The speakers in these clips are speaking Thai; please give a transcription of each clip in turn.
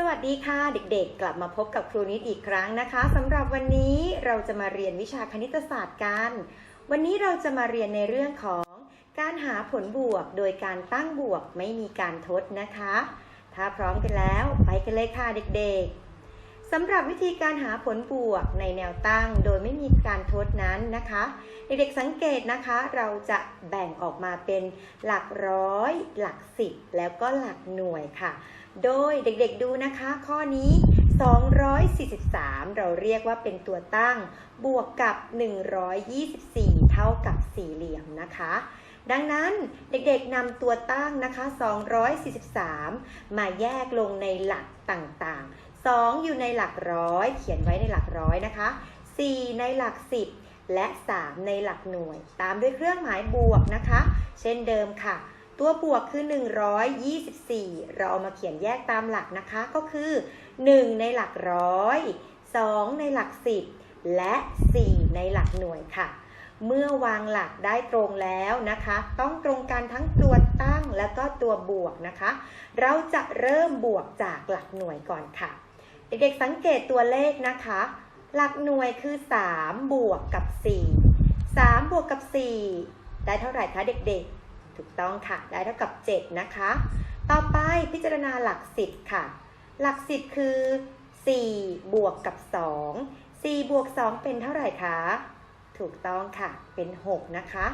สวัสดีค่ะเด็กๆ กลับมาพบกับครูนิดอีกครั้งนะคะสำหรับวันนี้เราจะมาเรียนวิชาคณิตศาสตร์กัน วันนี้เราจะมาเรียนในเรื่องของการหาผลบวกโดยการตั้งบวกไม่มีการทดนะคะ ถ้าพร้อมกันแล้วไปกันเลยค่ะเด็กๆสำหรับวิธีการหาผลบวกในแนวตั้งโดยไม่มีการทดนั้นนะคะ เด็กๆสังเกตนะคะ เราจะแบ่งออกมาเป็นหลักร้อย หลักสิบแล้วก็หลักหน่วยค่ะ โดยเด็กๆดูนะคะ ข้อนี้ 243 เราเรียกว่าเป็นตัวตั้ง บวกกับ 124 เท่ากับสี่เหลี่ยมนะคะ ดังนั้นเด็กๆนำตัวตั้งนะคะ 243 มาแยกลงในหลักต่างๆ 2 อยู่ในหลักร้อย เขียนไว้ในหลักร้อยนะคะ 4 ในหลัก 10 และ 3 ในหลักหน่วย ตามด้วยเครื่องหมายบวกนะคะ เช่นเดิมค่ะ ตัวบวกคือ 124 เราเอามาเขียนแยกตามหลักนะคะ ก็คือ 1 ในหลักร้อย 2 ในหลัก 10 และ 4 ในหลักหน่วยค่ะ เมื่อวางหลักได้ตรงแล้วนะคะ ต้องตรงกันทั้งตัวตั้งและก็ตัวบวกนะคะ เราจะเริ่มบวกจากหลักหน่วยก่อนค่ะ เด็กๆสังเกตตัวเลขนะคะ หลักหน่วยคือ 3 บวกกับ 4 3 บวกกับ 4 ได้เท่าไหร่คะเด็กๆ ถูกต้องค่ะ ได้เท่ากับ 7 นะคะ ต่อไปพิจารณาหลัก 10 ค่ะ หลัก 10 คือ 4 บวกกับ 2 4 บวก 2 เป็นเท่าไหร่คะ ถูกต้องค่ะ เป็น 6 นะคะ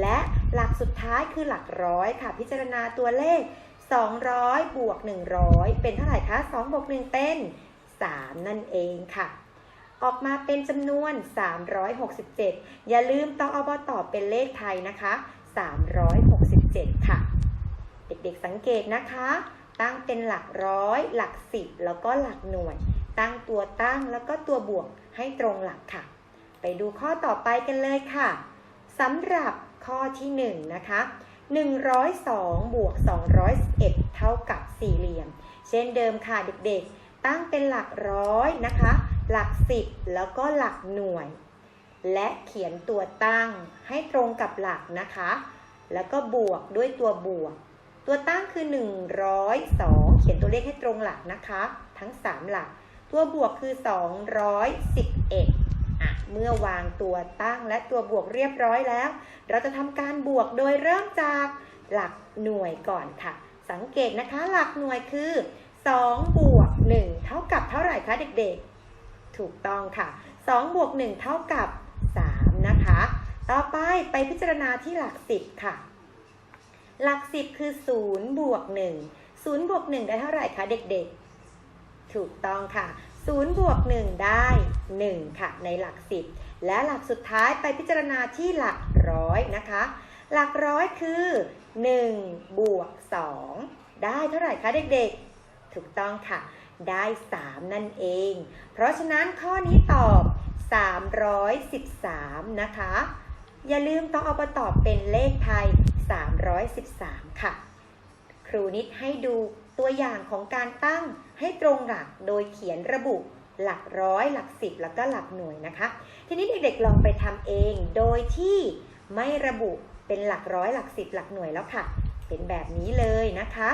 และหลักสุดท้ายคือหลักร้อยค่ะ พิจารณาตัวเลข 200 บวก 100 เป็นเท่าไหร่คะ 2 บวก 1 เป็น 3 นั่นเองค่ะ ออกมาเป็นจำนวน 367 อย่าลืมต้องเอาบอตอบเป็นเลขไทยนะคะ 367 ค่ะ เด็กๆสังเกตนะคะ ตั้งเป็นหลักร้อย หลักสิบแล้วก็หลักหน่วย ตั้งตัวตั้งแล้วก็ตัวบวกให้ตรงหลักค่ะ ไปดูข้อต่อไปกันเลยค่ะสำหรับข้อที่ 1 นะคะ 102 บวก 211 เท่ากับสี่เหลี่ยม เช่นเดิมค่ะเด็กๆ ตั้งเป็นหลักร้อยนะคะ หลักสิบแล้วก็หลักหน่วย และเขียนตัวตั้งให้ตรงกับหลักนะคะ แล้วก็บวกด้วยตัวบวก ตัวตั้งคือ 102 เขียนตัวเลขให้ตรงหลักนะคะ ทั้ง 3 หลัก ตัวบวกคือ 211อะเมื่อวางตัวตั้งและตัวบวกเรียบร้อยแล้ว เราจะทำการบวกโดยเริ่มจากหลักหน่วยก่อนค่ะ สังเกตนะคะหลักหน่วยคือ 2 บวก 1 เท่ากับเท่าไหร่คะเด็กๆ ถูกต้องค่ะ 2 บวก 1 เท่ากับ 3 นะคะ ต่อไปไปพิจารณาที่หลัก10ค่ะ หลัก10คือ0บวก1 0บวก1ได้เท่าไหร่คะเด็กๆ ถูกต้องค่ะ0บวก1ได้1ค่ะ ในหลัก10และหลักสุดท้ายไปพิจารณาที่หลักร้อยนะคะ หลักร้อยคือ1บวก2ได้เท่าไหร่คะเด็กๆ ถูกต้องค่ะ ได้ 3 นั่นเอง เพราะฉะนั้นข้อนี้ตอบ 313 นะคะ อย่าลืมต้องเอามาตอบเป็นเลขไทย 313 ค่ะ ครูนิดให้ดูตัวอย่างของการตั้งให้ตรงหลักโดยเขียนระบุหลักร้อย หลักสิบแล้วก็หลักหน่วยนะคะ ทีนี้เด็กๆลองไปทำเองโดยที่ไม่ระบุเป็นหลักร้อยหลักสิบหลักหน่วยแล้วค่ะ เป็นแบบนี้เลยนะคะ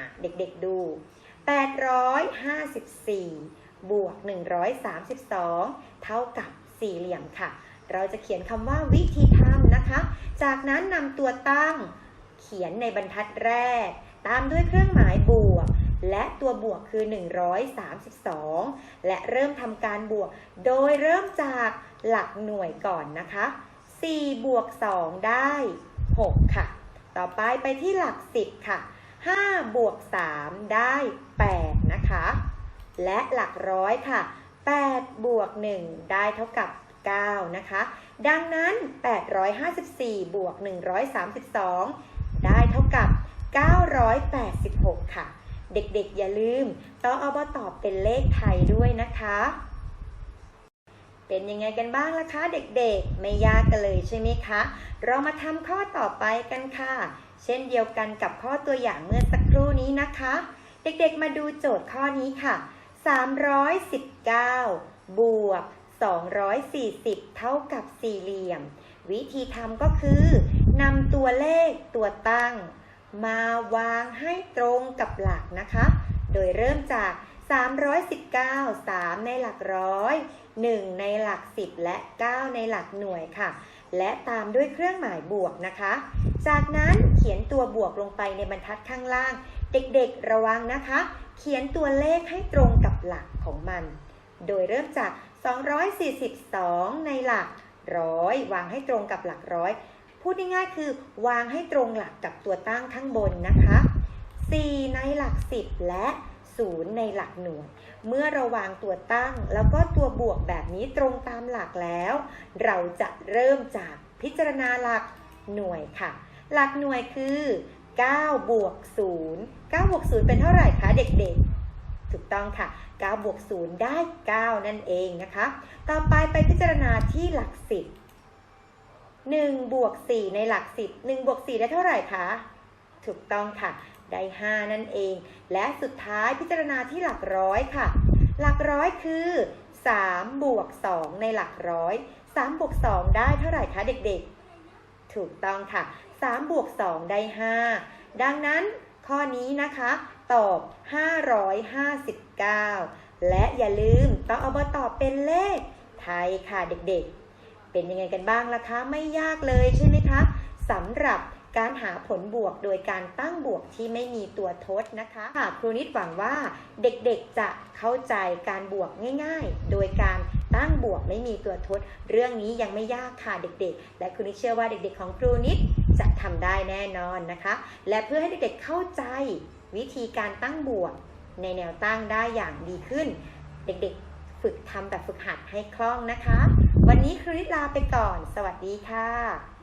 ะเด็กๆดู 854 บวก 132 เท่ากับสี่เหลี่ยมค่ะ เราจะเขียนคำว่าวิธีทำนะคะ จากนั้นนำตัวตั้งเขียนในบรรทัดแรก ตามด้วยเครื่องหมายบวก และตัวบวกคือ 132 และเริ่มทำการบวก โดยเริ่มจากหลักหน่วยก่อนนะคะ 4 บวก 2 ได้ 6 ค่ะ ต่อไปไปที่หลัก 10 ค่ะ 5 บวก 3 ได้ 8 นะคะ และหลักร้อยค่ะ 8 บวก 1 ได้เท่ากับ 9 นะคะ ดังนั้น 854 บวก 132 ได้เท่ากับ 986 ค่ะ เด็กๆ อย่าลืมต้องเอามาตอบเป็นเลขไทยด้วยนะคะ เป็นยังไงกันบ้างล่ะคะ เด็กๆ ไม่ยากกันเลยใช่ไหมคะ เรามาทำข้อต่อไปกันค่ะ เช่นเดียวกันกับข้อตัวอย่างเมื่อสักครู่นี้นะคะ เด็กๆ มาดูโจทย์ข้อนี้ค่ะ 319 บวก 240 เท่ากับสี่เหลี่ยม วิธีทำก็คือนำตัวเลขตัวตั้ง มาวางให้ตรงกับหลักนะคะ โดยเริ่มจาก 319 3 ในหลักร้อย 1 ในหลัก 10 และ 9 ในหลักหน่วยค่ะ และตามด้วยเครื่องหมายบวกนะคะ จากนั้นเขียนตัวบวกลงไปในบรรทัดข้างล่าง เด็กๆระวังนะคะ เขียนตัวเลขให้ตรงกับหลักของมัน โดยเริ่มจาก 242 ในหลักร้อยวางให้ตรงกับหลักร้อย พูดง่ายๆคือ วางให้ตรงหลักกับตัวตั้งข้างบนนะคะ 4 ในหลัก 10 และ 0 ในหลักหน่วย เมื่อเราวางตัวตั้งแล้วก็ตัวบวกแบบนี้ตรงตามหลักแล้ว เราจะเริ่มจากพิจารณาหลักหน่วยค่ะ หลักหน่วยคือ9บวก0 9บวก0เป็นเท่าไหร่คะเด็กๆ ถูกต้องค่ะ 9บวก0ได้ 9 นั่นเองนะคะ ต่อไปไปพิจารณาที่หลัก 10 1บวก4ในหลัก 10 1บวก4ได้เท่าไหร่คะ ถูกต้องค่ะ ได้ 5 นั่นเอง และสุดท้ายพิจารณาที่หลักร้อยค่ะ หลักร้อยคือ3บวก2ในหลักร้อย3บวก2ได้เท่าไหร่คะเด็กๆ ถูกต้องค่ะ3บวก2ได้ 5 ดังนั้น ข้อนี้นะคะ ตอบ 559 และอย่าลืมต้องเอามาตอบเป็นเลขไทยค่ะเด็กๆ เป็นยังไงกันบ้างล่ะคะ ไม่ยากเลยใช่ไหมคะสำหรับการหาผลบวกโดยการตั้งบวกที่ไม่มีตัวทดนะคะค่ะครูนิดหวังว่าเด็กๆจะเข้าใจการบวกง่าย ๆ โดยการตั้งบวกไม่มีตัวทด เรื่องนี้ยังไม่ยากค่ะเด็กๆ และครูนิดเชื่อว่าเด็กๆของครูนิด จะทำได้แน่นอนนะคะ และเพื่อให้เด็กๆเข้าใจวิธีการตั้งบวกในแนวตั้งได้อย่างดีขึ้น เด็กๆฝึกทำแบบฝึกหัดให้คล่องนะคะ วันนี้ครูนิสลาไปก่อน สวัสดีค่ะ